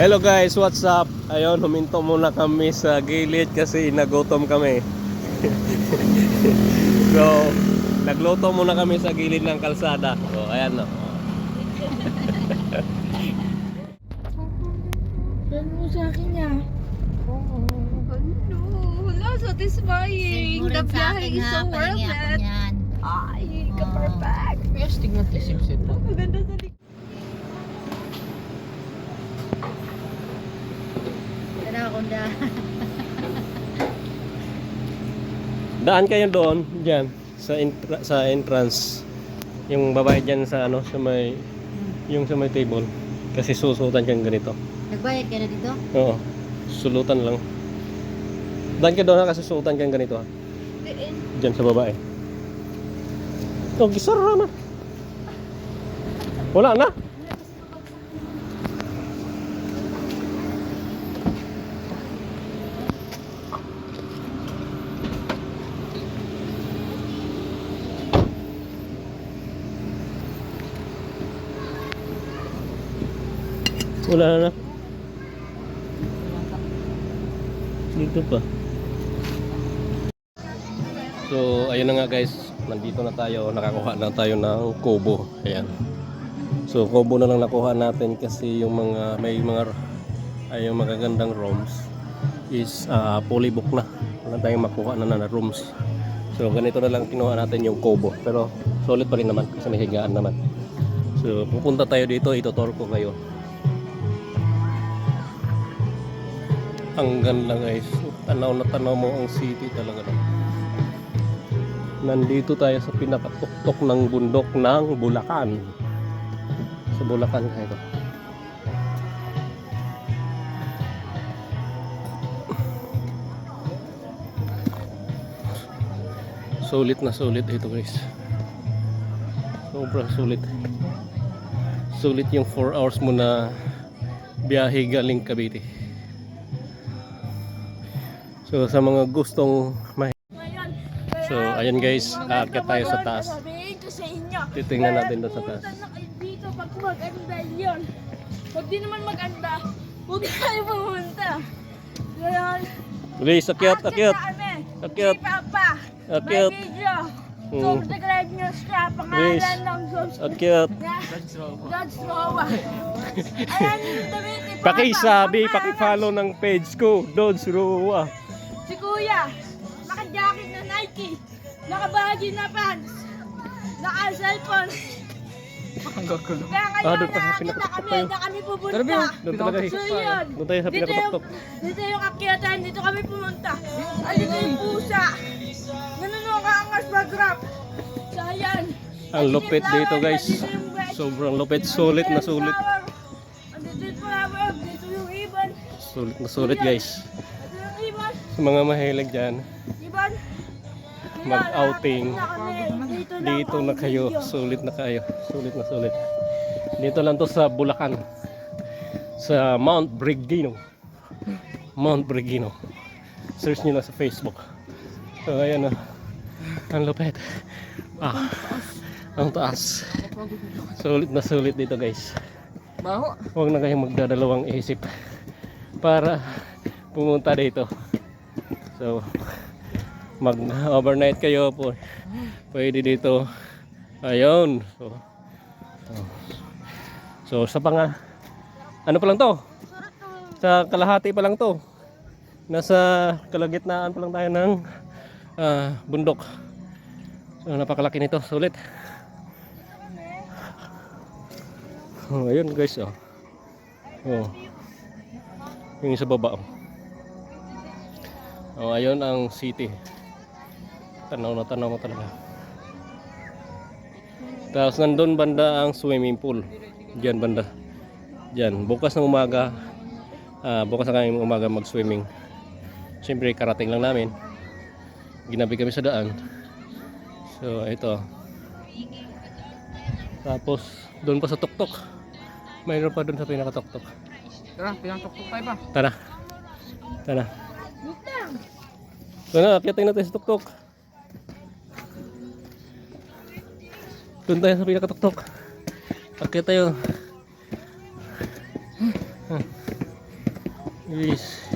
Hello guys, what's up? Ayun, huminto muna kami sa gilid kasi nagutom kami. so, nagluto muna kami sa gilid ng kalsada. So, ayan no. Send mo sa akin niya. Ano? Wala, satisfying. The biyahe is so worth it. Yan. Ay, ka-perfect. Kaya stigmatism sila. Maganda sa likod. Tara akong da. Daan kayo doon, diyan sa entra- sa entrance. Yung babae diyan sa ano, sa may yung sa may table. Kasi susutan kang ganito. Nagbayad ka na dito? Oo. Sulutan lang. Daan ka doon ha, kasi susutan kang ganito ha. Diyan sa babae. Oh, gisara na. Wala na. Wala na. Dito pa. So, ayun na nga guys. Nandito na tayo. Nakakuha na tayo ng kobo. Ayan. So, kobo na lang nakuha natin kasi yung mga, may mga, ay yung magagandang rooms is uh, fully book na. Wala tayong makuha na na rooms. So, ganito na lang kinuha natin yung kobo. Pero, solid pa rin naman kasi may higaan naman. So, pupunta tayo dito. Itutor ko kayo. Ang ganda guys. Tanaw na tanaw mo ang city talaga. No? Nandito tayo sa pinakatuktok ng bundok ng Bulacan. Sa Bulacan ito. Sulit na sulit ito guys. Sobrang sulit. Sulit yung 4 hours mo na biyahe galing Cavite. So sa mga gustong ma- So ayan guys, aakyat tayo sa taas. Titingnan natin doon sa taas. Dito pag maganda yun. Pag di naman maganda, huwag kayo pumunta. Ngayon, Please, akyat, akyat. Akyat. Papa. Akyat. May. Subscribe nyo sa pangalan ng subscribe. Akyat. God's Rowa. Ayan. Pakisabi, pakifollow ng page ko, Dodge Roa. Si Kuya, naka-jacket na Nike, naka-baggy na pants, naka-cellphone. Kaya Ah, ngayon, doon pa sa nakakita pinakatuktok kami, tayo. na kami pupunta. Doon talaga eh. So yun, Doon tayo sa dito yung, pinakatuktok. dito yung akyatan, dito kami pumunta. Ay, dito yung pusa. Nanunuka ang mag-rap. So ayan. Ang lupit Dito guys. Sobrang lupit, sulit na sulit. flower, Dito yung flower, dito yung ibon. Sulit na sulit guys. Sa mga mahilig dyan. Mag-outing. Dito, na kayo. Sulit na kayo. Sulit na sulit. Dito lang to sa Bulacan. Sa Mount Brigino. Mount Brigino. Search nyo lang sa Facebook. So ayan na. Ang lupit. Ah. Ang taas. Sulit na sulit dito guys. Baho. Huwag na kayong magdadalawang isip para pumunta dito. So, mag-overnight kayo po. Pwede dito. Ayun. So, so, sa panga, ano pa lang to? Sa kalahati pa lang to. Nasa kalagitnaan pa lang tayo ng ah, bundok. So, napakalaki nito. Sulit. Oh, ayun guys, oh. Oh. Yung sa baba, oh. Oh, ayun ang city. Tanaw na tanaw mo talaga. Tapos nandun banda ang swimming pool. Diyan banda. Diyan. Bukas ng umaga, ah, bukas na kami umaga mag-swimming. Siyempre, karating lang namin. Ginabi kami sa daan. So, ito. Tapos, doon pa sa tuktok. Mayroon pa doon sa pinakatuktok. Tara, pinantok-tok tayo pa. Tara. Tara. Tara, akyatin natin sa tuktok. Doon tayo sa pinakatuktok. Akyat tayo. Yes.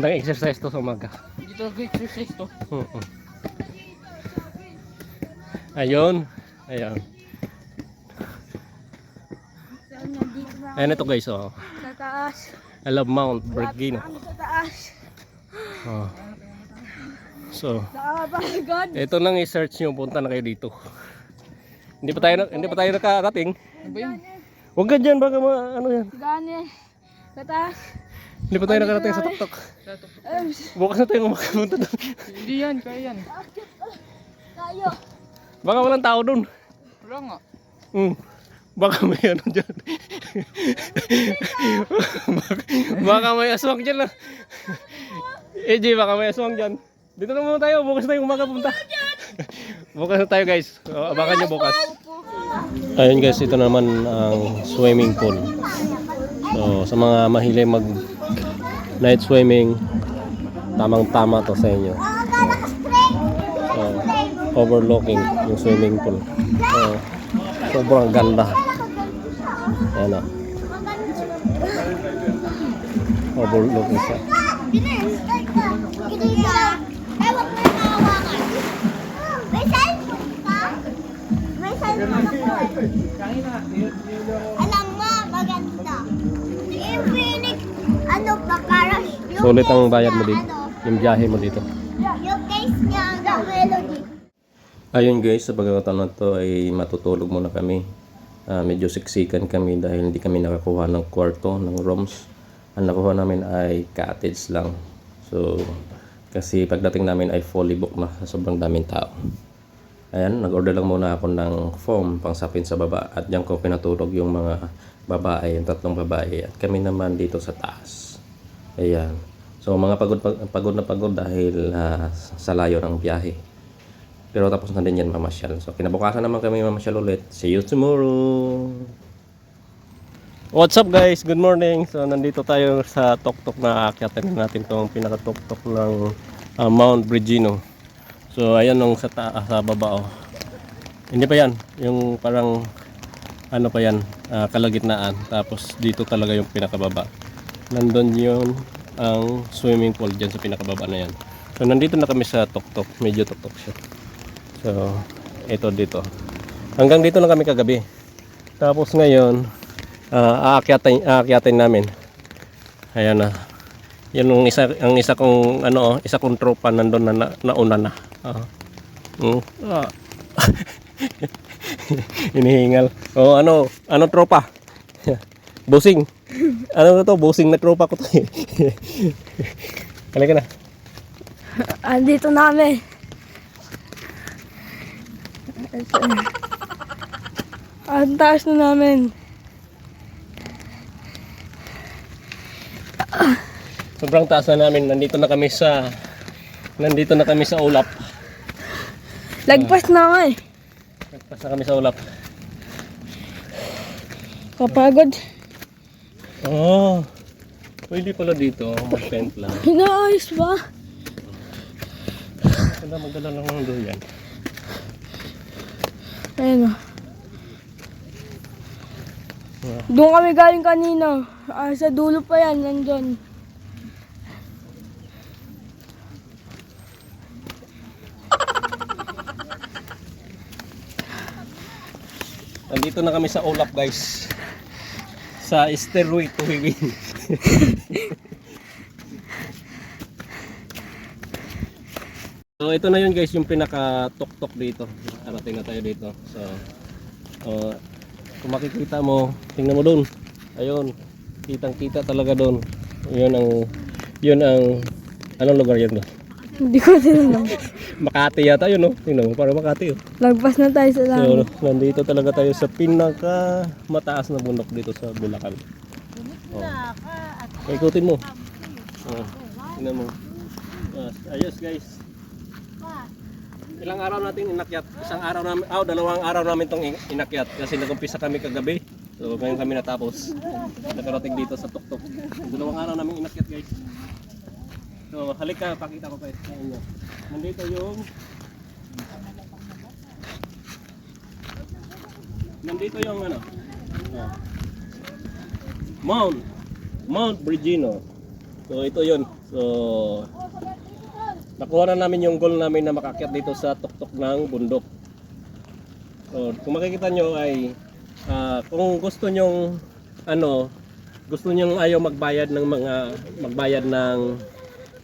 Magandang exercise to sa umaga. Hindi talaga exercise to. Oo. Ayun. Ayun. Ayan ito guys, oh. Sa taas. I love Mount Bergino. Sa taas? Oh. So, ito nang i-search nyo, punta na kayo dito. Hindi pa tayo na, hindi pa tayo nakarating. Huwag ka dyan, baka ma, ano yan. Gani. Sa taas. Hindi pa tayo nakarating sa tuktok. Bukas na tayo makapunta doon. Hindi yan, kaya yan. tayo. Baka walang tao doon. Wala nga. Hmm. Baka may ano dyan. baka, baka may aswang dyan lang. EJ, baka may aswang dyan. Dito na muna tayo. Bukas na yung umaga punta. bukas na tayo guys. O, Abangan nyo bukas. Ayun guys, ito naman ang swimming pool. So, sa mga mahilig mag night swimming, tamang tama to sa inyo. So, overlooking yung swimming pool. So, sobrang ganda. Ayan o. Overlooking siya. May cellphone ka? May cellphone eh. Alam Yung Sulit ang bayad mo dito. Yung biyahe mo dito. Yung case niya, the melody. Ayun guys, sa pagkakataon na to ay matutulog muna kami. Ah, medyo siksikan kami dahil hindi kami nakakuha ng kwarto, ng rooms. Ang nakuha namin ay cottage lang. So, kasi pagdating namin ay fully booked na sobrang daming tao. Ayan, nag-order lang muna ako ng foam pang sapin sa baba at diyan ko pinatulog yung mga babae, yung tatlong babae at kami naman dito sa taas. Ayan. So mga pagod pagod na pagod dahil ah, sa layo ng biyahe. Pero tapos na din yan mamasyal. So kinabukasan naman kami mamasyal ulit. See you tomorrow. What's up guys? Good morning. So nandito tayo sa tuktok na aakyatan natin tong pinaka-tuktok ng ah, Mount Brigino. So ayan nung sa taas sa baba oh. Hindi pa yan, yung parang ano pa yan, ah, kalagitnaan. Tapos dito talaga yung pinakababa. Nandun yun ang swimming pool dyan sa pinakababa na yan. So nandito na kami sa tuktok, medyo tuktok siya. So ito dito. Hanggang dito lang kami kagabi. Tapos ngayon, ah, aakyatin, aakyatin namin. Ayan na. Yan ang isa ang isa kong ano, isa kong tropa nandun na, na nauna na. Ah. Mm. Ah. Inihingal. Oh, ano, ano tropa? Busing. Ano na to? Busing na tropa ko to. eh. Halika na. Andito namin. Ang taas na namin. Sobrang taas na namin. Nandito na kami sa Nandito na kami sa ulap. Lagpas na nga eh. Nagpas na kami sa ulap. Kapagod. Oh. Pwede pala dito. Mag-tent lang. Inaayos ba? Kaya magdala lang ng duyan. Ayun o. Doon kami galing kanina. Ah, sa dulo pa yan, nandun. Nandito na kami sa ulap guys. Sa stairway to heaven. so ito na yun guys yung pinaka tok dito. Arating na tayo dito. So uh, kung makikita mo, tingnan mo doon. Ayun. Kitang kita talaga doon. Yun ang yun ang anong lugar yun doon? Hindi ko tinanong. Makati yata yun no? Tingnan mo, parang Makati oh. Lagpas na tayo sa So, langit. nandito talaga tayo sa pinaka mataas na bundok dito sa Bulacan. Oh. Ikutin mo. Oh. Tingnan mo. Yes, ayos guys. Ilang araw natin inakyat? Isang araw namin, ah, dalawang araw namin tong in- inakyat kasi nag-umpisa kami kagabi. So ngayon kami natapos. Nakarating dito sa tuktok. Dalawang araw namin inakyat guys. So halika, pakita ko guys sa inyo. Nandito yung Nandito yung ano. ah, Mount Mount Brigino. So ito yun. So nakuha na namin yung goal namin na makakyat dito sa tuktok ng bundok. So, kung makikita nyo ay ah, kung gusto nyong ano, gusto nyong ayaw magbayad ng mga magbayad ng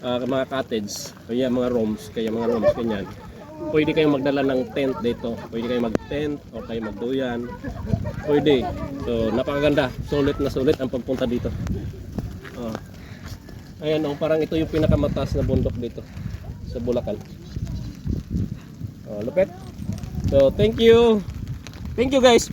ah, mga cottage, kaya mga rooms, kaya mga rooms kanyan. Pwede kayong magdala ng tent dito. Pwede kayong mag-tent o kayo magduyan. Pwede. So, napakaganda. Sulit na sulit ang pagpunta dito. Oh. Ayan, oh, parang ito yung pinakamataas na bundok dito sa Bulacan. Oh, lupit. So, thank you. Thank you guys.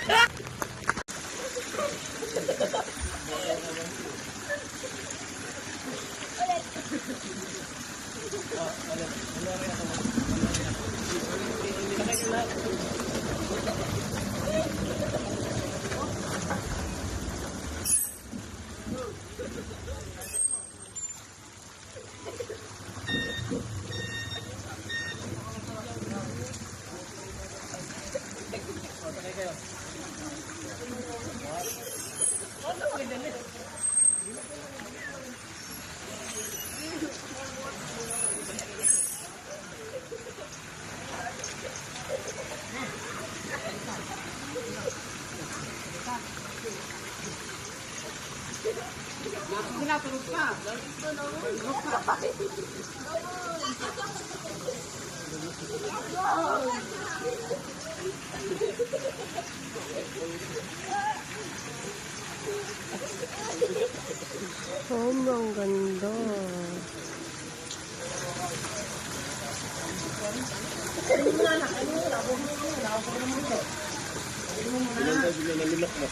Sobrang ganda. Milok mo?